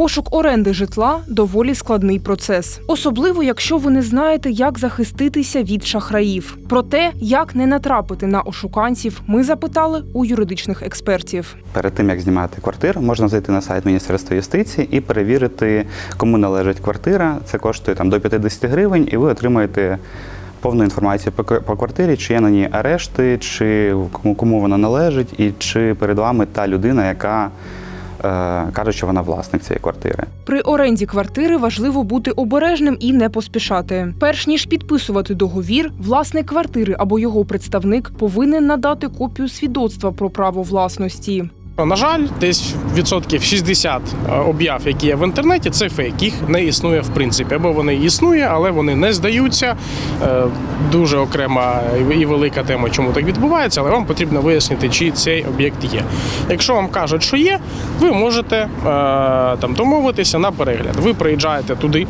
Пошук оренди житла доволі складний процес, особливо якщо ви не знаєте, як захиститися від шахраїв. Про те, як не натрапити на ошуканців, ми запитали у юридичних експертів. Перед тим як знімати квартиру, можна зайти на сайт Міністерства юстиції і перевірити, кому належить квартира. Це коштує там до 50 гривень, і ви отримаєте повну інформацію по квартирі, чи є на ній арешти, чи кому, кому вона належить, і чи перед вами та людина, яка е, каже, що вона власник цієї квартири. При оренді квартири важливо бути обережним і не поспішати. Перш ніж підписувати договір, власник квартири або його представник повинен надати копію свідоцтва про право власності. На жаль, десь відсотків 60 об'яв, які є в інтернеті, це фейк. Їх не існує в принципі. Або вони існує, але вони не здаються. Е, Дуже окрема і велика тема, чому так відбувається, але вам потрібно вияснити, чи цей об'єкт є. Якщо вам кажуть, що є, ви можете е, там домовитися на перегляд. Ви приїжджаєте туди.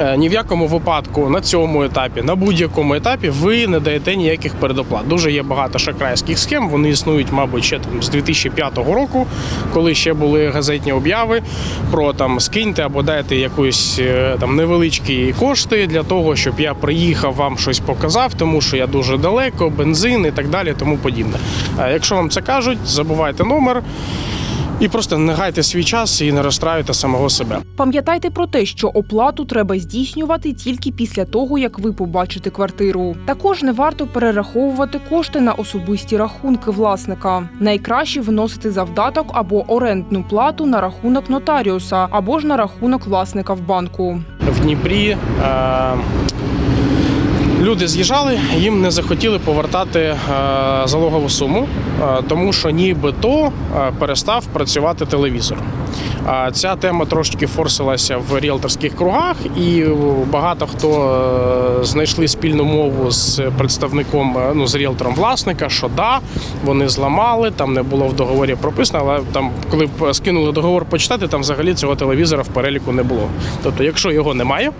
Е, Ні в якому випадку на цьому етапі, на будь-якому етапі, ви не даєте ніяких передоплат. Дуже є багато шахрайських схем. Вони існують, мабуть, ще там з 2005 року, коли ще були газетні обяви про там скиньте або дайте якусь е, там невеличкі кошти для того, щоб я приїхав, вам щось показав, тому що я дуже далеко, бензин і так далі, тому подібне. Е, Якщо вам це кажуть, забувайте номер. І просто не гайте свій час і не розстраюйте самого себе. Пам'ятайте про те, що оплату треба здійснювати тільки після того, як ви побачите квартиру. Також не варто перераховувати кошти на особисті рахунки власника. Найкраще вносити завдаток або орендну плату на рахунок нотаріуса або ж на рахунок власника в банку. в Дніпрі. Люди з'їжджали, їм не захотіли повертати е, залогову суму, е, тому що нібито е, перестав працювати телевізор. Ця тема трошки форсилася в ріелторських кругах, і багато хто знайшли спільну мову з представником, ну з ріелтором власника, що да, вони зламали, там не було в договорі прописано, але там, коли скинули договор почитати, там взагалі цього телевізора в переліку не було. Тобто, якщо його немає,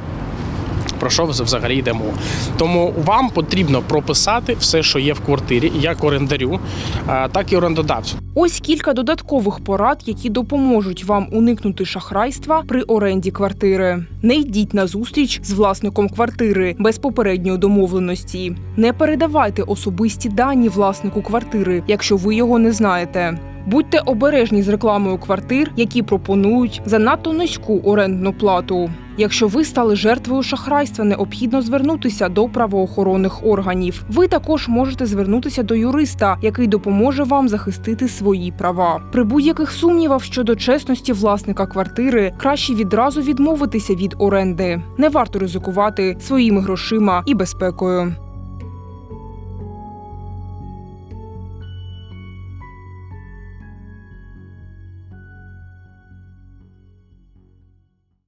про що взагалі йде мова. Тому вам потрібно прописати все, що є в квартирі, як орендарю, так і орендодавцю. Ось кілька додаткових порад, які допоможуть вам уникнути шахрайства при оренді квартири. Не йдіть на зустріч з власником квартири без попередньої домовленості. Не передавайте особисті дані власнику квартири, якщо ви його не знаєте. Будьте обережні з рекламою квартир, які пропонують занадто низьку орендну плату. Якщо ви стали жертвою шахрайства, необхідно звернутися до правоохоронних органів. Ви також можете звернутися до юриста, який допоможе вам захистити свої права. При будь-яких сумнівах щодо чесності власника квартири краще відразу відмовитися від оренди. Не варто ризикувати своїми грошима і безпекою.